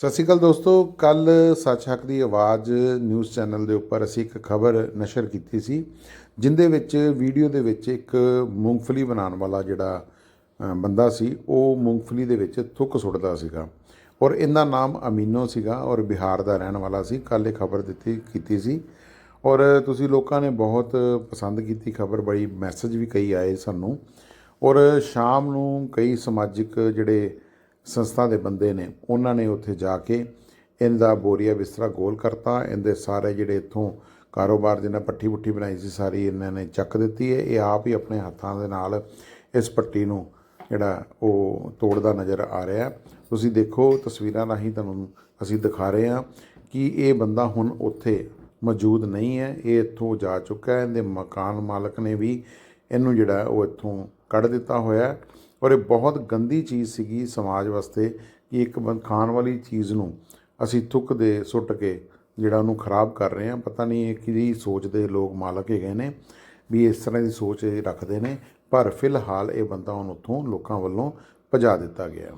ਸਤਿ ਸ਼੍ਰੀ ਅਕਾਲ ਦੋਸਤੋ ਕੱਲ ਸੱਚ ਹੱਕ ਦੀ ਆਵਾਜ਼ ਨਿਊਜ਼ ਚੈਨਲ ਦੇ ਉੱਪਰ ਅਸੀਂ ਇੱਕ ਖਬਰ ਨਸ਼ਰ ਕੀਤੀ ਸੀ, ਜਿੰਦੇ ਵਿੱਚ, ਵੀਡੀਓ ਦੇ ਵਿੱਚ ਇੱਕ ਮੂੰਗਫਲੀ ਬਣਾਉਣ ਵਾਲਾ ਜਿਹੜਾ ਬੰਦਾ ਸੀ, ਉਹ ਮੂੰਗਫਲੀ ਦੇ ਵਿੱਚ ਥੁੱਕ ਸੁੱਟਦਾ ਸੀਗਾ ਔਰ ਇਹਦਾ ਨਾਮ ਅਮੀਨੋ ਸੀਗਾ ਔਰ ਬਿਹਾਰ ਦਾ ਰਹਿਣ ਵਾਲਾ ਸੀ। ਕੱਲ ਇਹ ਖਬਰ ਦਿੱਤੀ, ਕੀਤੀ ਸੀ ਔਰ ਤੁਸੀਂ ਲੋਕਾਂ ਨੇ ਬਹੁਤ ਪਸੰਦ ਕੀਤੀ ਖਬਰ, ਬੜੀ ਮੈਸੇਜ ਵੀ ਕਈ ਆਏ ਸਾਨੂੰ ਔਰ ਸ਼ਾਮ ਨੂੰ ਕਈ ਸਮਾਜਿਕ ਜਿਹੜੇ ਸੰਸਥਾ ਦੇ ਬੰਦੇ ਨੇ, ਉਹਨਾਂ ਨੇ ਉੱਥੇ ਜਾ ਕੇ ਇਹਦਾ ਬੋਰੀਆ ਬਿਸਤਰਾ ਗੋਲ ਕਰਤਾ। ਇਹਦੇ ਸਾਰੇ ਜਿਹੜੇ ਇੱਥੋਂ ਕਾਰੋਬਾਰ ਜਿਹਨਾਂ ਪੱਠੀ ਪੁੱਠੀ ਬਣਾਈ ਸੀ, ਸਾਰੀ ਇਹਨਾਂ ਨੇ ਚੱਕ ਦਿੱਤੀ ਹੈ। ਇਹ ਆਪ ਹੀ ਆਪਣੇ ਹੱਥਾਂ ਦੇ ਨਾਲ ਇਸ ਪੱਟੀ ਨੂੰ ਜਿਹੜਾ ਉਹ ਤੋੜਦਾ ਨਜ਼ਰ ਆ ਰਿਹਾ ਤੁਸੀਂ ਦੇਖੋ ਤਸਵੀਰਾਂ ਰਾਹੀਂ ਤੁਹਾਨੂੰ ਅਸੀਂ ਦਿਖਾ ਰਹੇ ਹਾਂ ਕਿ ਇਹ ਬੰਦਾ ਹੁਣ ਉੱਥੇ ਮੌਜੂਦ ਨਹੀਂ ਹੈ। ਇਹ ਇੱਥੋਂ ਜਾ ਚੁੱਕਾ ਹੈ। ਇਹਦੇ ਮਕਾਨ ਮਾਲਕ ਨੇ ਵੀ ਇਹਨੂੰ ਜਿਹੜਾ ਉਹ ਇੱਥੋਂ ਕੱਢ ਦਿੱਤਾ ਹੋਇਆ ਹੈ ਔਰ ਇਹ ਬਹੁਤ ਗੰਦੀ ਚੀਜ਼ ਸੀਗੀ ਸਮਾਜ ਵਾਸਤੇ ਕਿ ਇੱਕ ਬੰਦ ਖਾਣ ਵਾਲੀ ਚੀਜ਼ ਨੂੰ ਅਸੀਂ ਥੁੱਕ ਦੇ ਸੁੱਟ ਕੇ ਜਿਹੜਾ ਉਹਨੂੰ ਖਰਾਬ ਕਰ ਰਹੇ ਹਾਂ। ਪਤਾ ਨਹੀਂ ਇਹ ਕਿਹਦੀ ਸੋਚ ਦੇ ਲੋਕ ਮਾਲਕ ਹੈਗੇ ਨੇ ਵੀ ਇਸ ਤਰ੍ਹਾਂ ਦੀ ਸੋਚ ਇਹ ਰੱਖਦੇ ਨੇ। ਪਰ ਫਿਲਹਾਲ ਇਹ ਬੰਦਾ ਹੁਣ ਉੱਥੋਂ ਲੋਕਾਂ ਵੱਲੋਂ ਭਜਾ ਦਿੱਤਾ ਗਿਆ।